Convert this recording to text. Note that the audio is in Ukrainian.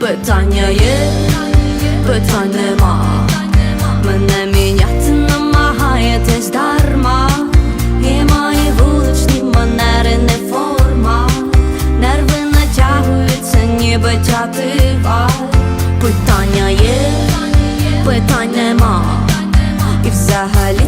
Питання є, питань нема. Мене міняти намагаєтесь дарма. І мої вуличні манери не форма. Нерви натягуються, ніби тятива. Питання є, питань нема. І взагалі